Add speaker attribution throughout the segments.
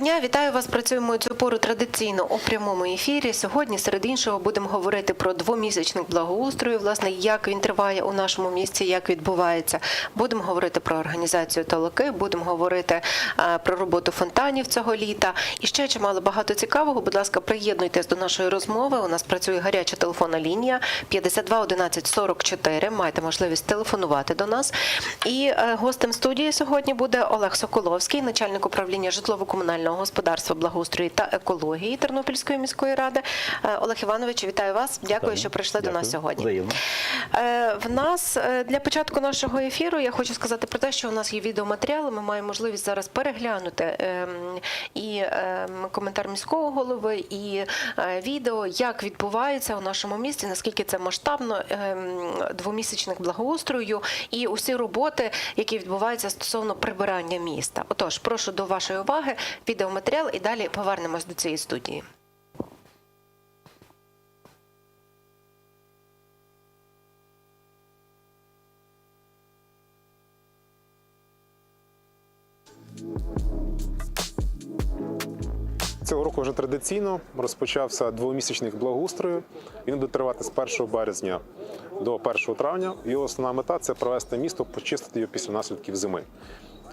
Speaker 1: дня, вітаю вас. Працюємо цю пору традиційно у прямому ефірі. Сьогодні, серед іншого, будемо говорити про двомісячник благоустрою. Власне, як він триває у нашому місті, як відбувається. Будемо говорити про організацію толоки, будемо говорити е, про роботу фонтанів цього літа. І ще чимало багато цікавого. Будь ласка, приєднуйтесь до нашої розмови. У нас працює гаряча телефонна лінія 52 11 44. Маєте можливість телефонувати до нас. І е, гостем студії сьогодні буде Олег Соколовський, начальник управління житлово-комунального господарства, благоустрою та екології Тернопільської міської ради. Е, Олег Іванович, вітаю вас. Дякую, що прийшли до нас сьогодні.
Speaker 2: Взаємно.
Speaker 1: Е, В нас е, для початку нашого ефіру я хочу сказати про те, що у нас є відеоматеріали. Ми маємо можливість зараз переглянути ем, і ем, коментар міського голови, і відео, як відбувається у нашому місті, наскільки це масштабно, ем, двомісячник благоустрою і усі роботи, які відбуваються стосовно прибирання міста. Отож, прошу до вашої уваги відеоматеріал, і далі повернемось до цієї студії.
Speaker 3: Цього року вже традиційно розпочався двомісячник благоустрою. Він буде тривати з 1 березня до 1 травня. Його основна мета це провести місто, почистити його після наслідків зими.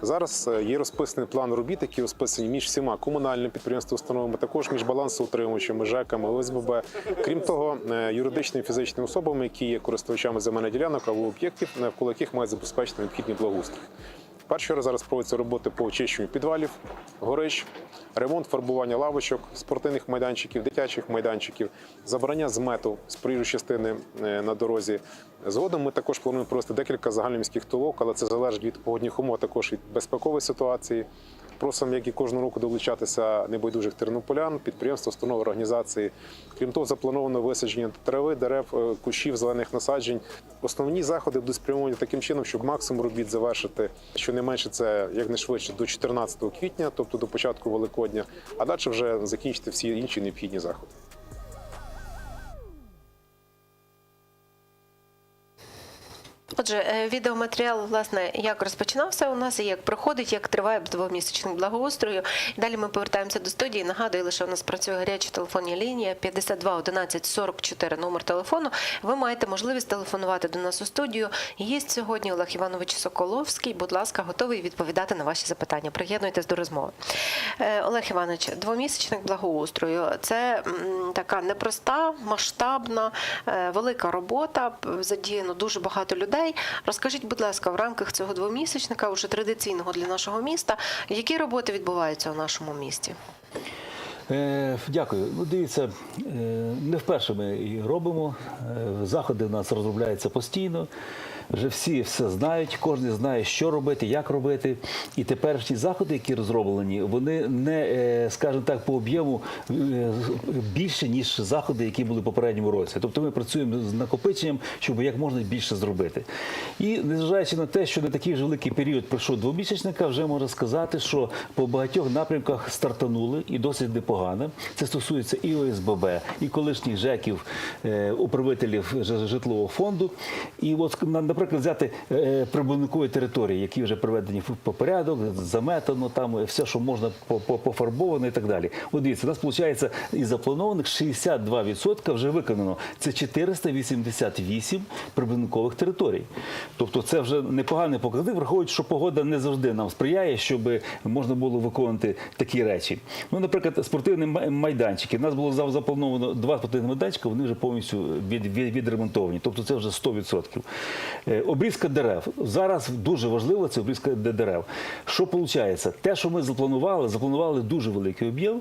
Speaker 3: Зараз е, є розписаний план робіт, які розписані між всіма комунальними підприємствами, установами, також між балансоутримувачами, ЖЕКами, ОСББ. Крім того, е, юридичними фізичними особами, які є користувачами земельних ділянок або об'єктів, навколо яких мають забезпечити необхідні благоустрій. Перший раз зараз проводяться роботи по очищенню підвалів, горищ, ремонт фарбування лавочок, спортивних майданчиків, дитячих майданчиків, забрання змету з проїжджої частини е, на дорозі. Згодом ми також плануємо провести декілька загальноміських толок, але це залежить від погодних умов, також від безпекової ситуації. Просимо, як і кожного року, долучатися небайдужих тернополян, підприємства, установ, організації. Крім того, заплановано висадження трави, дерев, е, кущів, зелених насаджень. Основні заходи будуть спрямовані таким чином, щоб максимум робіт завершити щонайменше це якнайшвидше до 14 квітня, тобто до початку Великодня, а далі вже закінчити всі інші необхідні заходи.
Speaker 1: Отже, е, відеоматеріал, власне, як розпочинався у нас і як проходить, як триває двомісячний благоустрою. Далі ми повертаємося до студії. Нагадую, лише у нас працює гаряча телефонна лінія 52 11 44 номер телефону. Ви маєте можливість телефонувати до нас у студію. Гість сьогодні Олег Іванович Соколовський. Будь ласка, готовий відповідати на ваші запитання. Приєднуйтесь до розмови. Е, Олег Іванович, двомісячник благоустрою це така непроста, масштабна, е, велика робота. Задіяно дуже багато людей. Розкажіть, будь ласка, в рамках цього двомісячника, уже традиційного для нашого міста, які роботи відбуваються у нашому місті?
Speaker 2: Е, Дякую. Ну, дивіться, е, не вперше ми її робимо. Е, Заходи у нас розробляються постійно. Вже всі все знають, кожен знає, що робити, як робити. І тепер ті заходи, які розроблені, вони не, е, скажімо так, по об'єму е, більше, ніж заходи, які були в попередньому році. Тобто ми працюємо з накопиченням, щоб як можна більше зробити. І незважаючи на те, що не такий вже великий період пройшов двомісячника, вже можна сказати, що по багатьох напрямках стартанули і досить непогано. Це стосується і ОСББ, і колишніх ЖЕКів, е, управителів житлового фонду. І от, на- наприклад, взяти е, прибудинкові території, які вже приведені в по порядок, заметано, там все, що можна по- по- пофарбовано і так далі. От дивіться, у нас виходить із запланованих 62% вже виконано. Це 488 прибудинкових територій. Тобто це вже непоганий показник, враховуючи, що погода не завжди нам сприяє, щоб можна було виконувати такі речі. Ну, наприклад, спортивні май- майданчики. У нас було заплановано два спортивні майданчики, вони вже повністю від, від, відремонтовані. Тобто це вже 100%. Е, Обрізка дерев. Зараз дуже важливо це обрізка дерев. Що виходить? Те, що ми запланували, запланували дуже великий об'єм.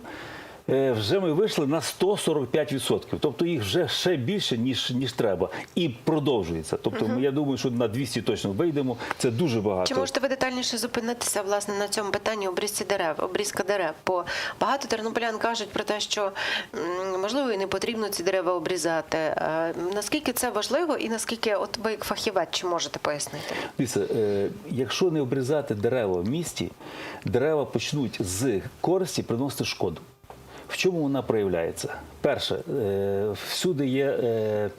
Speaker 2: Е, Вже ми вийшли на 145%. Тобто їх вже ще більше, ніж, ніж треба. І продовжується. Тобто ми- я думаю, що на 200 точно вийдемо. Це дуже багато.
Speaker 1: Чи можете ви детальніше зупинитися власне на цьому питанні обрізці дерев, обрізка дерев? Бо багато тернополян кажуть про те, що можливо і не потрібно ці дерева обрізати. Е, Наскільки це важливо, і наскільки, от ви як фахівець, чи можете пояснити?
Speaker 2: Дивіться, е, якщо не обрізати дерева в місті, дерева почнуть з користі приносити шкоду. В чому вона проявляється? Перше, е, всюди є е,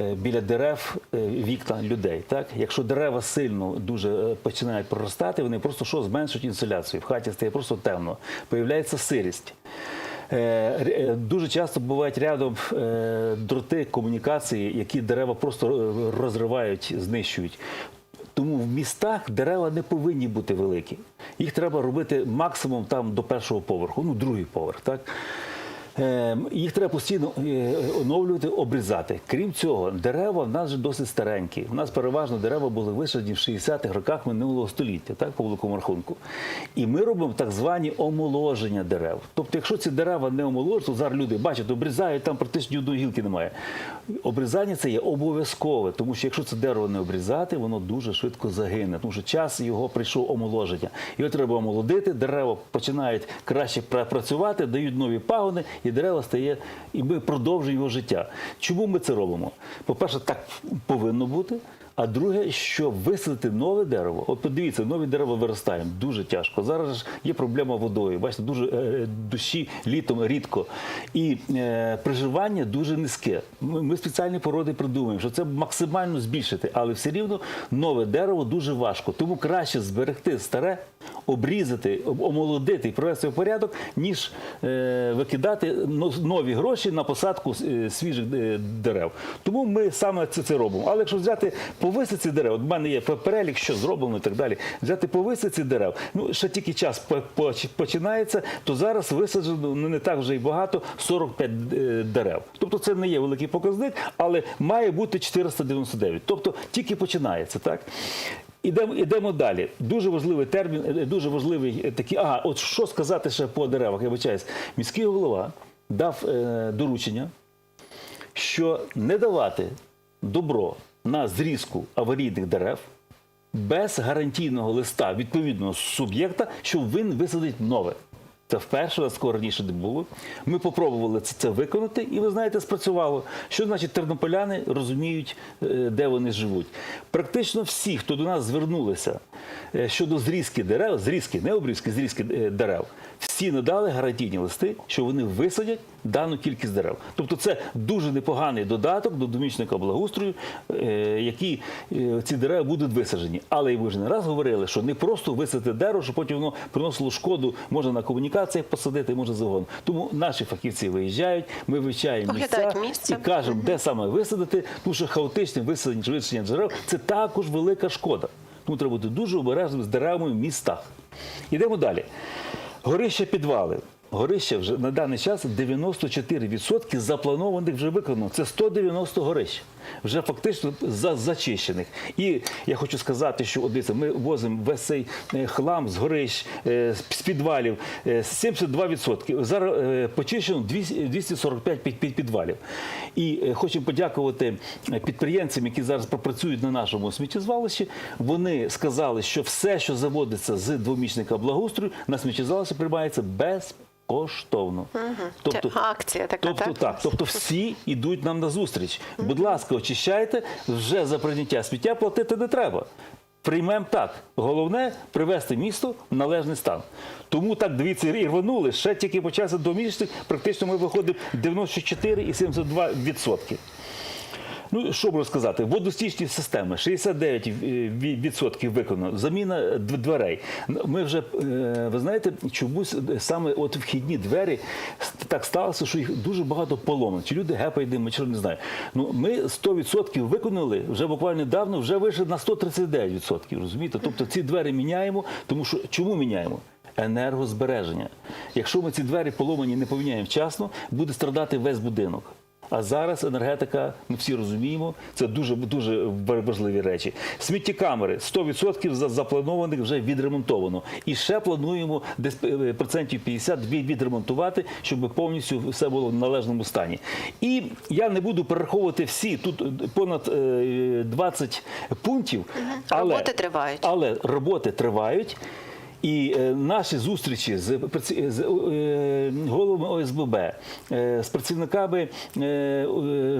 Speaker 2: е, біля дерев вікна людей. Так? Якщо дерева сильно дуже починають проростати, вони просто що зменшують інсоляцію. В хаті стає просто темно. Появляється сирість. Дуже часто бувають рядом дроти комунікації, які дерева просто розривають, знищують. Тому в містах дерева не повинні бути великі. Їх треба робити максимум там до першого поверху, ну другий поверх. Так? Е, Їх треба постійно е, оновлювати, обрізати. Крім цього, дерева в нас вже досить старенькі. У нас переважно дерева були висаджені в 60-х роках минулого століття, так, по великому рахунку. І ми робимо так звані омоложення дерев. Тобто, якщо ці дерева не омоложують, то зараз люди бачать, обрізають, там практично одної гілки немає. Обрізання це є обов'язкове, тому що якщо це дерево не обрізати, воно дуже швидко загине. Тому що час його прийшов омоложення. Його треба омолодити, дерева починають краще працювати, дають нові пагони, і дерево стає, і ми продовжуємо життя. Чому ми це робимо? По-перше, так повинно бути. А друге, що висадити нове дерево. От подивіться, нові дерева виростаємо дуже тяжко. Зараз ж є проблема водою. Бачите, дуже е, дощі літом рідко. І е, приживання дуже низьке. Ми, ми спеціальні породи придумаємо, що це максимально збільшити, але все рівно нове дерево дуже важко. Тому краще зберегти старе, обрізати, омолодити і привести в порядок, ніж е, викидати нові гроші на посадку е, свіжих е, дерев. Тому ми саме це, це робимо. Але якщо взяти висадці дерев, от в мене є перелік, що зроблено і так далі. Взяти по висадці дерев, ну ще тільки час по- по- починається, то зараз висаджено ну, не так вже й багато 45 е, дерев. Тобто це не є великий показник, але має бути 499. Тобто тільки починається, так? Ідемо, ідемо далі. Дуже важливий термін, е, дуже важливий е, такий. Ага, от що сказати ще по деревах? Я вибачаюсь. Міський голова дав е, доручення, що не давати добро на зрізку аварійних дерев без гарантійного листа відповідного суб'єкта, що він висадить нове. Це вперше, раз раніше не було. Ми попробували це, це виконати, і ви знаєте, спрацювало. Що значить тернополяни розуміють, е, де вони живуть? Практично всі, хто до нас звернулися щодо зрізки дерев, зрізки, не обрізки, зрізки е, дерев, всі надали гарантійні листи, що вони висадять дану кількість дерев. Тобто це дуже непоганий додаток до домічника благоустрою, е, які е, ці дерева будуть висаджені. Але ви ж не раз говорили, що не просто висадити дерево, що потім воно приносило шкоду, можна на комунікаціях посадити, може загон. Тому наші фахівці виїжджають, ми вивчаємо місця
Speaker 1: місце.
Speaker 2: і кажемо, де саме висадити, тому що хаотичне висадження дерев це також велика шкода. Тому треба бути дуже обережним з деревами в містах. Йдемо далі. Горища підвали. Горища вже на даний час 94% запланованих вже виконано. Це 190 горищ, вже фактично за, зачищених. І я хочу сказати, що дивіться, ми возимо весь цей е, хлам з горищ, е, з підвалів, е, 72%. Зараз е, почищено 245 під, під підвалів. І хочу подякувати підприємцям, які зараз пропрацюють на нашому сміттєзвалищі. Вони сказали, що все, що заводиться з двомічника благоустрою, на сміттєзвалище приймається безкоштовно.
Speaker 1: Це акція така,
Speaker 2: тобто,
Speaker 1: так?
Speaker 2: так? Тобто всі йдуть нам на зустріч. Будь ласка, очищайте, вже за прийняття сміття платити не треба. Приймемо так. Головне привести місто в належний стан. Тому так дивіться, і рванули. Ще тільки почався домісячник, практично ми виходимо 94,72%. Ну, що можу сказати? Водостічні системи 69% виконано. Заміна дверей. Ми вже, е, ви знаєте, чомусь саме от вхідні двері так сталося, що їх дуже багато поломано. Чи люди гепають дим, чи не знаю. Ну, ми 100% виконали вже буквально недавно, вже вийшли на 139%. Розумієте? Тобто ці двері міняємо, тому що чому міняємо? Енергозбереження. Якщо ми ці двері поломані не поміняємо вчасно, буде страдати весь будинок. А зараз енергетика, ми всі розуміємо, це дуже дуже важливі речі. Сміттєкамери 100% за- запланованих вже відремонтовано. І ще плануємо десь е, процентів 50 від- відремонтувати, щоб повністю все було в належному стані. І я не буду перераховувати всі тут е, понад е, 20 пунктів. Але,
Speaker 1: Роботи тривають.
Speaker 2: але роботи тривають. І е, наші зустрічі з, з е, головами ОСББ, е, з працівниками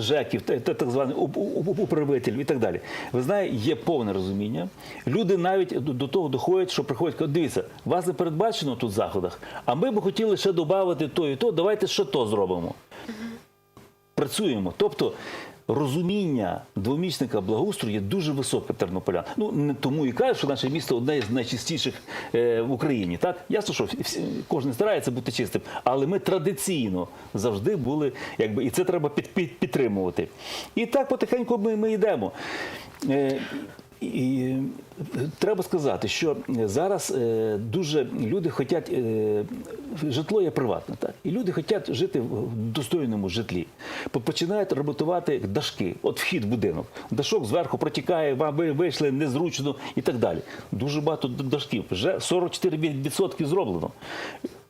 Speaker 2: ЖЕКів, та- та- так званих уп- уп- управителів і так далі. Ви знаєте, є повне розуміння. Люди навіть до, до того доходять, що приходять, кажуть, дивіться, вас не передбачено тут в заходах, а ми би хотіли ще додати то і то, давайте ще то зробимо працюємо. Тобто розуміння двомісника благоустрою є дуже високе тернополян. Ну не тому і кажуть, що наше місто одне з найчистіших е, в Україні. Так ясно, що кожен старається бути чистим, але ми традиційно завжди були, якби і це треба під, під, підтримувати. І так потихеньку ми, ми йдемо. І е, треба сказати, що зараз е, дуже люди хочуть, е, житло є приватне, так? І люди хочуть жити в достойному житлі. Починають ремонтувати дашки, от вхід в будинок. Дашок зверху протікає, вам вийшли незручно і так далі. Дуже багато дашків. Вже 44% зроблено.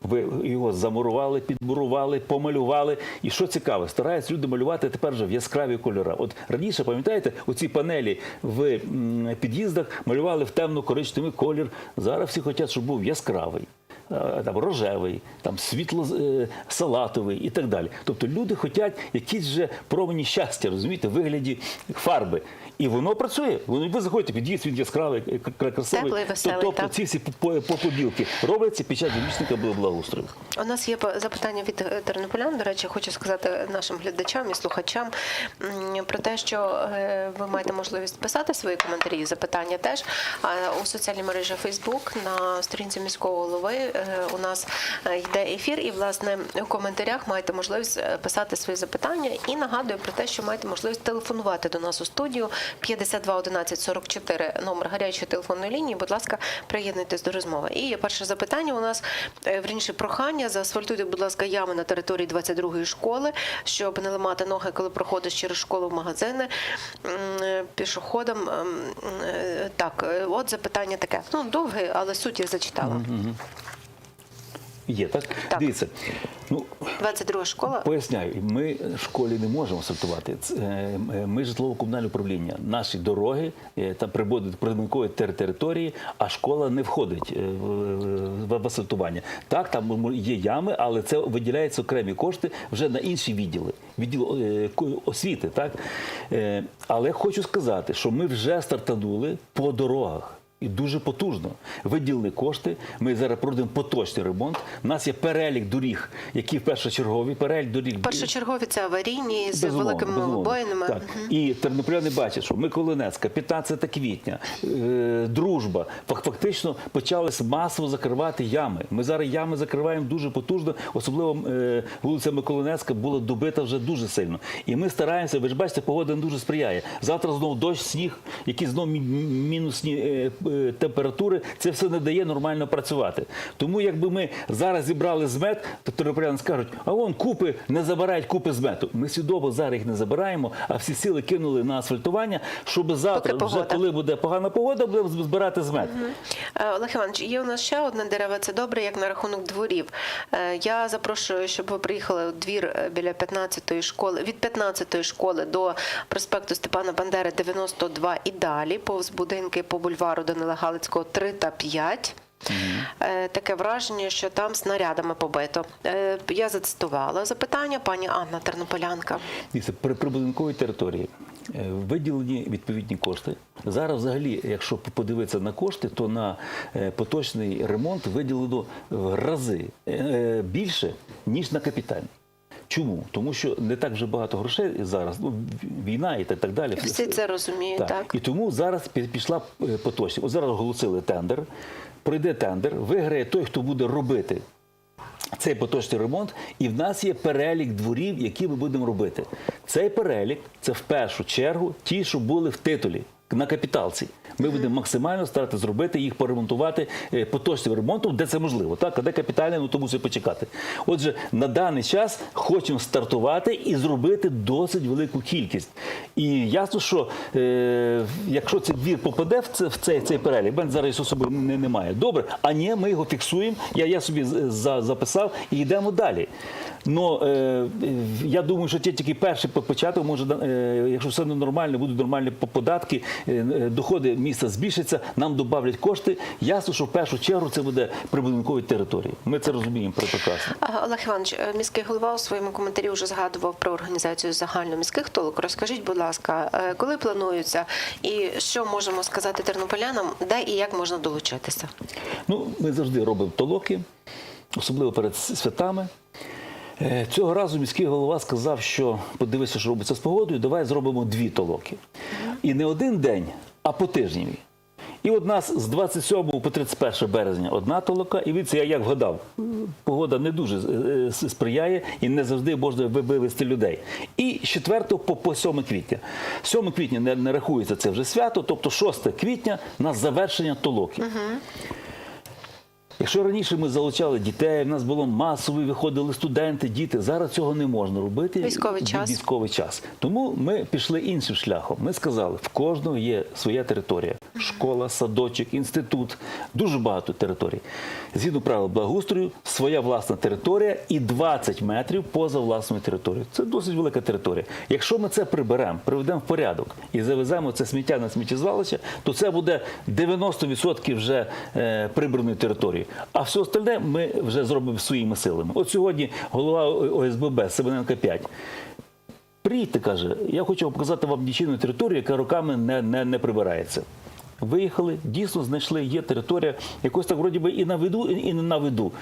Speaker 2: Ви його замурували, підмурували, помалювали. І що цікаве, стараються люди малювати тепер вже в яскраві кольори. От раніше, пам'ятаєте, у ці панелі в під'їздах малювали в темно-коричневий колір. Зараз всі хочуть, щоб був яскравий. Е, Там рожевий, там світло е, салатовий і так далі. Тобто люди хочуть якісь вже промені щастя, розумієте, в вигляді фарби. І воно працює. Ви заходите, під'їзд він яскравий, красивий.
Speaker 1: Теплий, веселий,
Speaker 2: Тобто
Speaker 1: так.
Speaker 2: ці всі по- по- по- побілки робляться під час дільничника благоустрою.
Speaker 1: У нас є запитання від е, тернополян. До речі, хочу сказати нашим глядачам і слухачам про те, що ви маєте можливість писати свої коментарі і запитання теж у соціальній мережі Facebook на сторінці міського голови у нас е, йде ефір, і власне у коментарях маєте можливість е, писати свої запитання. І нагадую про те, що маєте можливість телефонувати до нас у студію 52 11 44 номер гарячої телефонної лінії. Будь ласка, приєднуйтесь до розмови. І перше запитання. У нас е, вірніше прохання заасфальтуйте, будь ласка, ями на території 22-ї школи, щоб не ламати ноги, коли проходиш через школу в магазини е, пішоходам. ем, е, Так, е, от запитання таке. Ну довге, але суть я зачитала.
Speaker 2: Є, так?
Speaker 1: Так.
Speaker 2: Дивіться. Ну,
Speaker 1: 22 школа.
Speaker 2: Поясняю, ми школі не можемо асфальтувати. Це, е, Ми житлово-комунальне управління. Наші дороги е, там прибудуть прибудинкові тер- території, а школа не входить е, в- в в асфальтування. Так, там є ями, але це виділяються окремі кошти вже на інші відділи, відділ е, освіти. Так? Е, Але хочу сказати, що ми вже стартанули по дорогах. І дуже потужно виділили кошти. Ми зараз проводимо поточний ремонт. У нас є перелік доріг, які першочергові перелік доріг.
Speaker 1: Першочергові це аварійні з
Speaker 2: Безумовно,
Speaker 1: великими
Speaker 2: безумовно.
Speaker 1: вибоїнами.
Speaker 2: Так. І тернополяни бачать, що Миколинецька, 15 квітня, е, дружба. Фак- Фактично почались масово закривати ями. Ми зараз ями закриваємо дуже потужно, особливо е, вулиця Миколинецька була добита вже дуже сильно. І ми стараємося, ви ж бачите, погода не дуже сприяє. Завтра знову дощ, сніг, які знову мі- мінусні е, температури. Це все не дає нормально працювати. Тому якби ми зараз зібрали змет, то тернополяни скажуть, а вон купи не забирають купи змету. Ми свідомо зараз їх не забираємо, а всі сили кинули на асфальтування, щоб завтра,
Speaker 1: Поки
Speaker 2: вже коли буде погана погода, будемо збирати змет.
Speaker 1: Е, Олег Іванович, є у нас ще одне дерево. Це добре, як на рахунок дворів. Е, Я запрошую, щоб ви приїхали у двір е, біля 15-ї школи, від 15-ї школи до проспекту Степана Бандери 92 і далі, повз будинки по бульвару Данила Галицького 3 та 5. Е, Таке враження, що там снарядами побито. Е, Я зацитувала запитання пані Анна Тернополянка.
Speaker 2: Дивіться, при прибудинковій території е, виділені відповідні кошти. Зараз, взагалі, якщо подивитися на кошти, то на поточний ремонт виділено в рази більше, ніж на капітальний. Чому? Тому що не так вже багато грошей зараз, ну, війна і так, так далі.
Speaker 1: Всі це розуміють, так?
Speaker 2: І тому зараз пішла е, поточність. От зараз оголосили тендер, пройде тендер, виграє той, хто буде робити цей поточний ремонт, і в нас є перелік дворів, які ми будемо робити. Цей перелік це в першу чергу ті, що були в титулі. На капіталці ми будемо максимально старати зробити їх, поремонтувати е, поточним ремонтом, де це можливо. Так, а де капітальне, ну то мусить почекати. Отже, на даний час хочемо стартувати і зробити досить велику кількість. І ясно, що е, якщо цей двір попаде в, це, в цей, цей перелік, мене зараз особи не, немає. Добре, а ні, ми його фіксуємо. Я, я собі за, записав і йдемо далі. Ну, е, я думаю, що це тільки перший початок, може, е, якщо все нормально, будуть нормальні по- податки, е, е, доходи міста збільшаться, нам додавлять кошти. Ясно, що в першу чергу це буде прибудинкові території. Ми це розуміємо прекрасно.
Speaker 1: Олег Іванович, е, міський голова у своєму коментарі вже згадував про організацію загальноміських толок. Розкажіть, будь ласка, е, коли плануються і що можемо сказати тернополянам, де і як можна долучитися?
Speaker 2: Ну, ми завжди робимо толоки, особливо перед святами. Е, Цього разу міський голова сказав, що подивися, що робиться з погодою, давай зробимо дві толоки. І не один день, а по тижневі. І от нас з 27 по 31 березня одна толока, і від я як вгадав, погода не дуже е, е, сприяє і не завжди можна ви- вивезти людей. І з 4 по, по 7 квітня. 7 квітня не, не рахується це вже свято, тобто 6 квітня у нас завершення толоки. Якщо раніше ми залучали дітей, в нас було масово, виходили студенти, діти. Зараз цього не можна робити.
Speaker 1: Військовий час.
Speaker 2: Військовий час. Тому ми пішли іншим шляхом. Ми сказали, в кожного є своя територія: школа, садочок, інститут, дуже багато територій. Згідно правил благоустрою, своя власна територія і 20 метрів поза власною територією. Це досить велика територія. Якщо ми це приберемо, приведемо в порядок і завеземо це сміття на сміттєзвалище, то це буде 90% вже е, прибраної території. А все остальне ми вже зробимо своїми силами. От сьогодні голова ОСББ Семененка 5 Прийдьте, каже, я хочу показати вам нічийну територію, яка роками не, не, не прибирається. Виїхали, дійсно знайшли, є територія, якось так вроді би і на виду, і не на виду.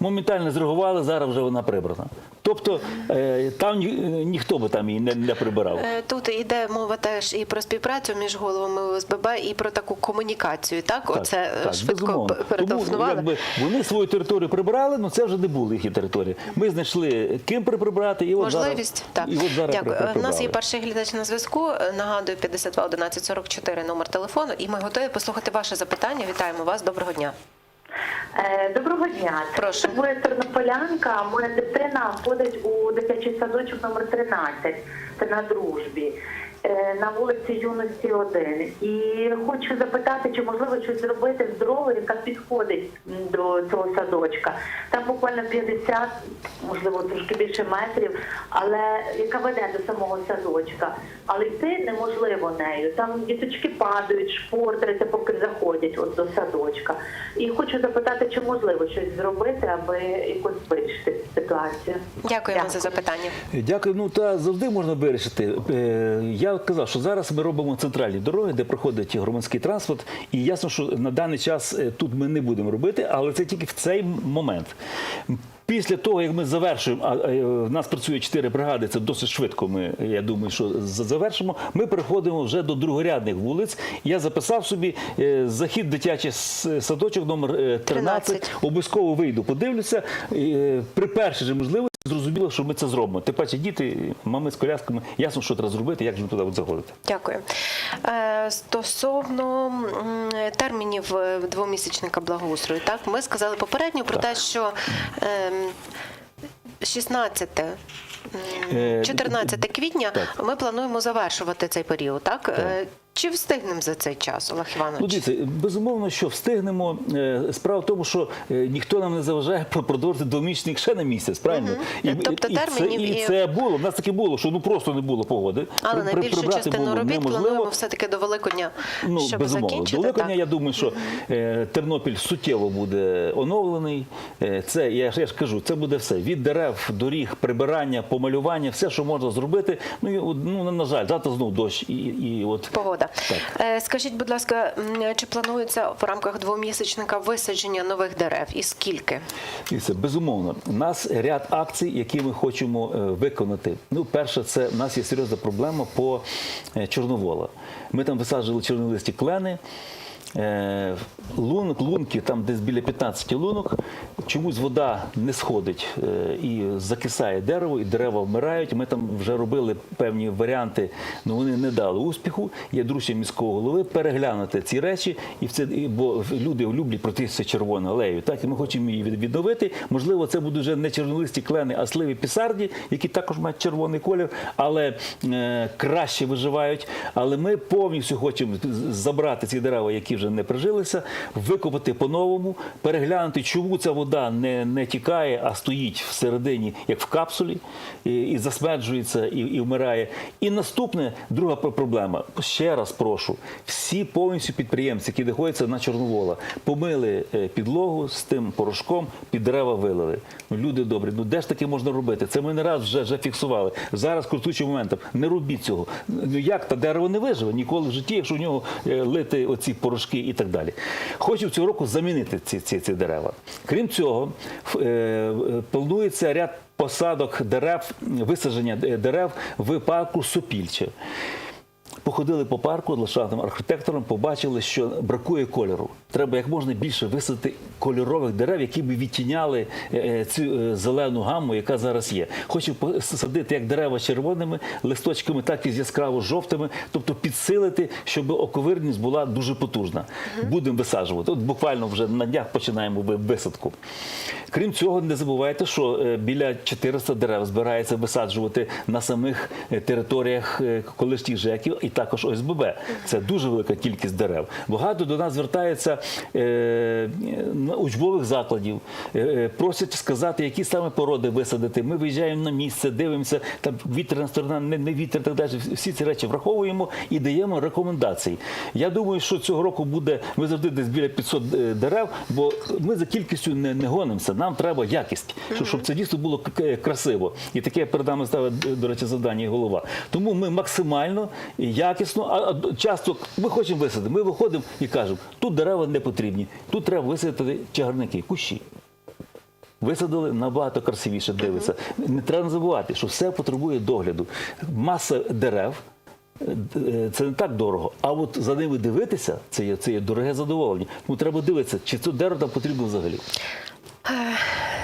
Speaker 2: Моментально зреагували, зараз вже вона прибрана. Тобто е, там ніхто би там її не, прибирав.
Speaker 1: Е, Тут іде мова теж і про співпрацю між головами ОСББ, і про таку комунікацію. Так, оце е, швидко перетелефонували.
Speaker 2: Тому, якби, вони свою територію прибирали, але це вже не були їхні території. Ми знайшли ким прибрати, і от
Speaker 1: Можливість
Speaker 2: зараз,
Speaker 1: так
Speaker 2: і от зараз
Speaker 1: дякую. У нас є перший глядач на зв'язку. Е, Нагадую 52 11 44 номер телефону. І ми готові послухати ваше запитання. Вітаємо вас. Доброго дня.
Speaker 4: Е, Доброго дня.
Speaker 1: Прошу.
Speaker 4: Моя тернополянка. Моя дитина ходить у дитячий садочок номер 13. Це на дружбі. Е, На вулиці Юності 1. І хочу запитати, чи можливо щось зробити з дорогою, яка підходить до цього садочка. Там буквально 50, можливо, трошки більше метрів, але яка веде до самого садочка. Але йти неможливо нею. Там діточки падають, шпортаються, поки заходять от до садочка. І хочу запитати, чи можливо щось зробити, аби якось вирішити ситуацію.
Speaker 1: Дякуємо за запитання.
Speaker 2: Дякую. Ну та завжди можна вирішити. Е, Казав, що зараз ми робимо центральні дороги, де проходить громадський транспорт. І ясно, що на даний час е, тут ми не будемо робити, але це тільки в цей момент. Після того, як ми завершуємо, а е, в нас працює чотири бригади, це досить швидко. Ми я думаю, що завершимо. Ми переходимо вже до другорядних вулиць. Я записав собі е, захід дитячий садочок номер е, 13.
Speaker 1: 13.
Speaker 2: Обов'язково вийду, подивлюся. При першій же можливості зрозуміло, що ми це зробимо. Тим паче діти, мами з колясками, ясно, що треба зробити, як же туди от заходити.
Speaker 1: Дякую. Е, Стосовно м, термінів е, двомісячника благоустрою, так ми сказали попередньо про те, що ем, 16
Speaker 2: Е,
Speaker 1: 14 квітня
Speaker 2: так.
Speaker 1: ми плануємо завершувати цей період. Так, Е, чи встигнемо за цей час, Олег
Speaker 2: Ну,
Speaker 1: Іванович?
Speaker 2: дивіться, безумовно, що встигнемо. Е, Справа в тому, що е, ніхто нам не заважає продовжити двомісячник ще на місяць, правильно?
Speaker 1: Тобто
Speaker 2: і, це,
Speaker 1: термінів
Speaker 2: і
Speaker 1: і-
Speaker 2: це було. У нас таке було, що ну просто не було погоди.
Speaker 1: Але
Speaker 2: При-
Speaker 1: найбільшу частину
Speaker 2: було
Speaker 1: робіт
Speaker 2: неможливо.
Speaker 1: плануємо все-таки до Великодня,
Speaker 2: Ну,
Speaker 1: щоб
Speaker 2: безумовно.
Speaker 1: закінчити.
Speaker 2: До Великодня,
Speaker 1: так?
Speaker 2: я думаю, що е, Тернопіль суттєво буде оновлений. Це, я ж, я ж кажу, це буде все. Від дерев, доріг, прибирання, помалювання, все, що можна зробити. Ну, і, ну на жаль, завтра знов дощ. І, і от
Speaker 1: Погода.
Speaker 2: Так.
Speaker 1: Е, Скажіть, будь ласка, чи планується в рамках двомісячника висадження нових дерев і скільки?
Speaker 2: І це безумовно. У нас ряд акцій, які ми хочемо е, виконати. Ну, перше, це в нас є серйозна проблема по е, Чорновола. Ми там висаджували чорнолисті клени. Е, Лунок, лунки, там десь біля 15 лунок, чомусь вода не сходить е, і закисає дерево, і дерева вмирають. Ми там вже робили певні варіанти, але вони не дали успіху. Є доручення міського голови переглянути ці речі, і це бо люди люблять пройтися червоною алеєю. Так і ми хочемо її відновити. Можливо, це будуть вже не чорнолисті клени, а сливи пісарді, які також мають червоний колір, але е, краще виживають. Але ми повністю хочемо забрати ці дерева, які вже вже не прижилися, викопати по-новому, переглянути, чому ця вода не, не тікає, а стоїть всередині, як в капсулі, і, і засмеджується, і, і вмирає. І наступне, друга проблема. Ще раз прошу, всі повністю підприємці, які знаходяться на Чорновола, помили е, підлогу з тим порошком, під дерева вилили. Ну, люди добрі, ну де ж таке можна робити? Це ми не раз вже, вже фіксували. Зараз користуючи моментом, не робіть цього. Ну як та дерево не виживе ніколи в житті, якщо в нього е, лити оці порошки і так далі. Хочу цього року замінити ці, ці, ці дерева. Крім цього, е, планується ряд посадок дерев, висадження е, дерев в парку Сопільче. Походили по парку ландшафтним архітектором, побачили, що бракує кольору. Треба як можна більше висадити кольорових дерев, які б відтіняли е, е, цю е, зелену гамму, яка зараз є. Хочу посадити як дерева червоними листочками, так і з яскраво жовтими, тобто підсилити, щоб оковирність була дуже потужна. Будемо висаджувати. От буквально вже на днях починаємо висадку. Крім цього, не забувайте, що біля 400 дерев збирається висаджувати на самих територіях колишніх ЖЕКів і також ОСББ. Це дуже велика кількість дерев. Багато до нас звертаються е, учбових закладів, е, е, просять сказати, які саме породи висадити. Ми виїжджаємо на місце, дивимося, там вітряна сторона, не, не вітер, так далі. Всі ці речі враховуємо і даємо рекомендації. Я думаю, що цього року буде ми завжди десь біля 500 е, дерев, бо ми за кількістю не, не гонимося. Нам треба якість, щоб, щоб це дійсно було красиво. І таке перед нами ставить, до речі, завдання і голова. Тому ми максимально якісно, а часто ми хочемо висадити. Ми виходимо і кажемо, тут дерева не потрібні, тут треба висадити чагарники, кущі. Висадили набагато красивіше дивиться. Не треба забувати, що все потребує догляду. Маса дерев. е, е, Це не так дорого, а от за ними дивитися це є, це є дороге задоволення. Тому треба дивитися, чи це дерево там потрібно взагалі.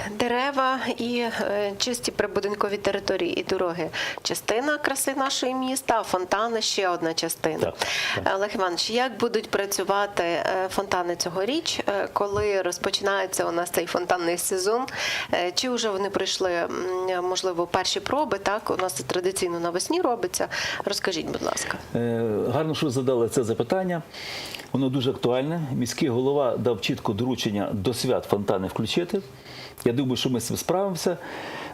Speaker 1: Дерева і е, чисті прибудинкові території і дороги частина краси нашої міста, а фонтани ще одна частина.
Speaker 2: Так.
Speaker 1: Олег Іванович, як будуть працювати е, фонтани цьогоріч, е, коли розпочинається у нас цей фонтанний сезон? Чи вже вони пройшли, можливо, перші проби? Так, у нас це традиційно навесні робиться. Розкажіть, будь ласка.
Speaker 2: Гарно, що ви задали це запитання. Воно дуже актуальне. Міський голова дав чітко доручення до свят фонтани включити. Я думаю, що ми з цим справимося.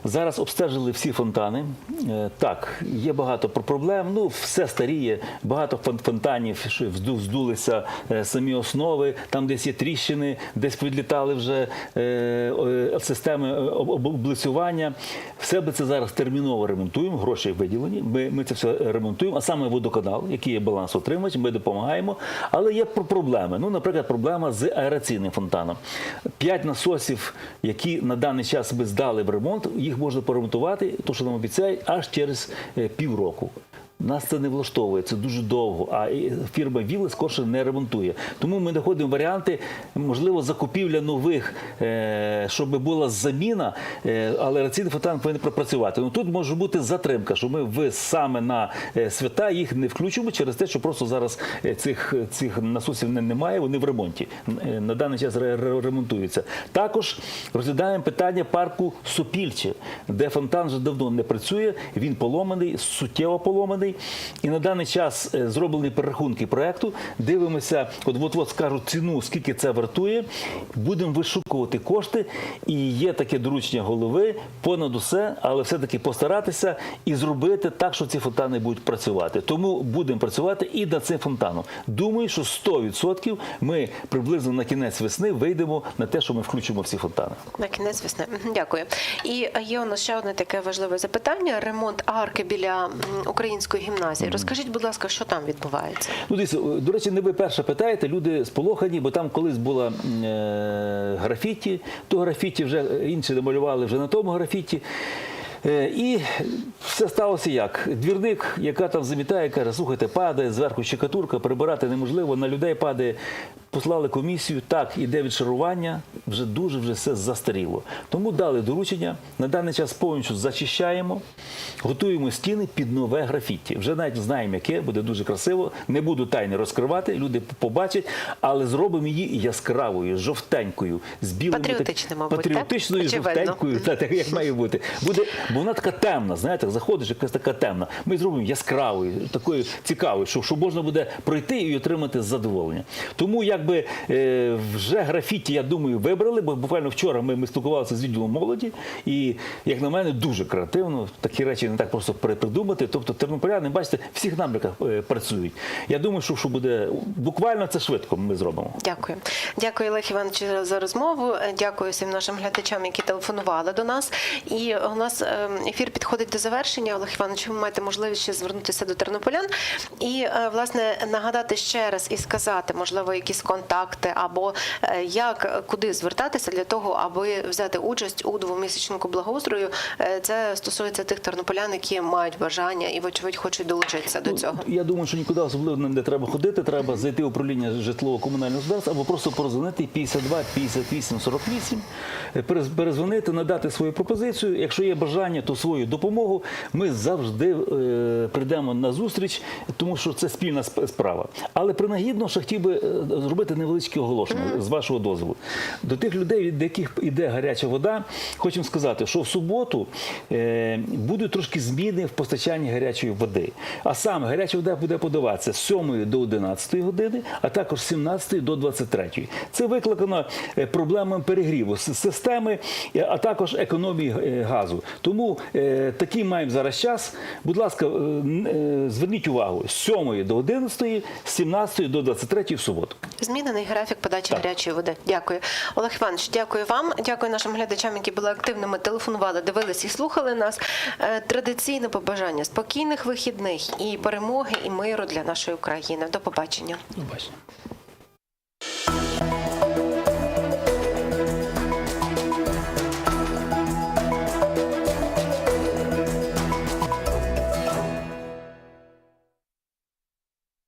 Speaker 2: Зараз обстежили всі фонтани. Е, Так, є багато про- проблем. Ну, все старіє, багато фонтанів, що вздулися е, самі основи, там десь є тріщини, десь відлітали вже е, системи об- об- облицювання. Все би це зараз терміново ремонтуємо, гроші виділені. Ми, ми це все ремонтуємо, а саме водоканал, який є балансоутримувач, ми допомагаємо. Але є про- проблеми. Ну, наприклад, проблема з аераційним фонтаном. П'ять насосів, які на даний час ми здали в ремонт, їх можна поремонтувати, то що нам обіцяють, аж через е, півроку. Нас це не влаштовує, це дуже довго. А фірма Віли скорше не ремонтує. Тому ми знаходимо варіанти, можливо, закупівля нових, е, щоб була заміна, е, але раційний фонтан повинен пропрацювати. Ну тут може бути затримка, що ми в саме на е, свята їх не включимо через те, що просто зараз цих, цих насосів немає, вони в ремонті. На даний час ре- ре- ремонтуються. Також розглядаємо питання парку Сопільче, де фонтан вже давно не працює. Він поломаний, суттєво поломаний. І на даний час е, зроблені перерахунки проекту. Дивимося, от от от скажуть ціну, скільки це вартує. Будемо вишукувати кошти. І є таке доручення голови понад усе, але все-таки постаратися і зробити так, що ці фонтани будуть працювати. Тому будемо працювати і над цим фонтаном. Думаю, що 100% ми приблизно на кінець весни вийдемо на те, що ми включимо всі фонтани.
Speaker 1: На кінець весни. Дякую. І е, є у нас ще одне таке важливе запитання: ремонт арки біля м, української гімназії. Розкажіть, будь ласка, що там відбувається?
Speaker 2: Ну, дивіться, до речі, не ви перше питаєте, люди сполохані, бо там колись була е, графіті, то графіті вже е, інші намалювали вже на тому графіті. Е, І все сталося як? Двірник, яка там замітає, каже, слухайте, падає зверху щекатурка, прибирати неможливо, на людей падає. Послали комісію, так, іде відшарування, вже дуже вже все застаріло. Тому дали доручення. На даний час повністю зачищаємо, готуємо стіни під нове графіті. Вже навіть знаємо, яке буде дуже красиво. Не буду тайни розкривати, люди побачать, але зробимо її яскравою, жовтенькою, з білими
Speaker 1: Патріотичною, мабуть,
Speaker 2: патріотичною,
Speaker 1: Очевидно.
Speaker 2: жовтенькою, та, так як має бути. Буде, бо вона така темна, знаєте, заходиш, якась така темна. Ми зробимо яскравою, такою цікавою, щоб, щоб можна буде пройти і отримати задоволення. Тому як якби е, вже графіті, я думаю, вибрали, бо буквально вчора ми, ми спілкувалися з відділом молоді, і як на мене, дуже креативно. Такі речі не так просто перепридумати. Тобто тернополяни, бачите, в всіх напрямках е, працюють. Я думаю, що, що буде буквально це швидко. Ми зробимо.
Speaker 1: Дякую. Дякую, Олег Іванович, за розмову. Е, Дякую всім нашим глядачам, які телефонували до нас. І у нас ефір підходить до завершення. Олег Іванович, ви маєте можливість ще звернутися до тернополян і власне нагадати ще раз і сказати, можливо, якісь контакти або е, як куди звертатися для того, аби взяти участь у двомісячнику благоустрою. Е, Це стосується тих тернополян, які мають бажання і, вочевидь, хочуть долучитися до цього.
Speaker 2: Я думаю, що нікуди особливо не треба ходити. Треба зайти в управління житлово-комунального господарства або просто позвонити 52 58 48, е, перез- перезвонити, надати свою пропозицію. Якщо є бажання, то свою допомогу ми завжди е, прийдемо на зустріч, тому що це спільна справа. Але принагідно, що хотів би е, зробити невеличке оголошення з вашого дозволу. До тих людей, від яких йде гаряча вода, хочемо сказати, що в суботу е, будуть трошки зміни в постачанні гарячої води. А саме гаряча вода буде подаватися з 7 до 11 години, а також з 17 до 23. Це викликано е, проблемами перегріву системи, е, а також економії е, газу. Тому е, такий маємо зараз час. Будь ласка, е, е, зверніть увагу з 7 до 11, з 17 до 23 в суботу.
Speaker 1: Змінений графік подачі гарячої води. Дякую. Олег Іванович, дякую вам. Дякую нашим глядачам, які були активними, телефонували, дивились і слухали нас. Е, Традиційне побажання спокійних вихідних і перемоги, і миру для нашої України. До побачення.
Speaker 2: До побачення.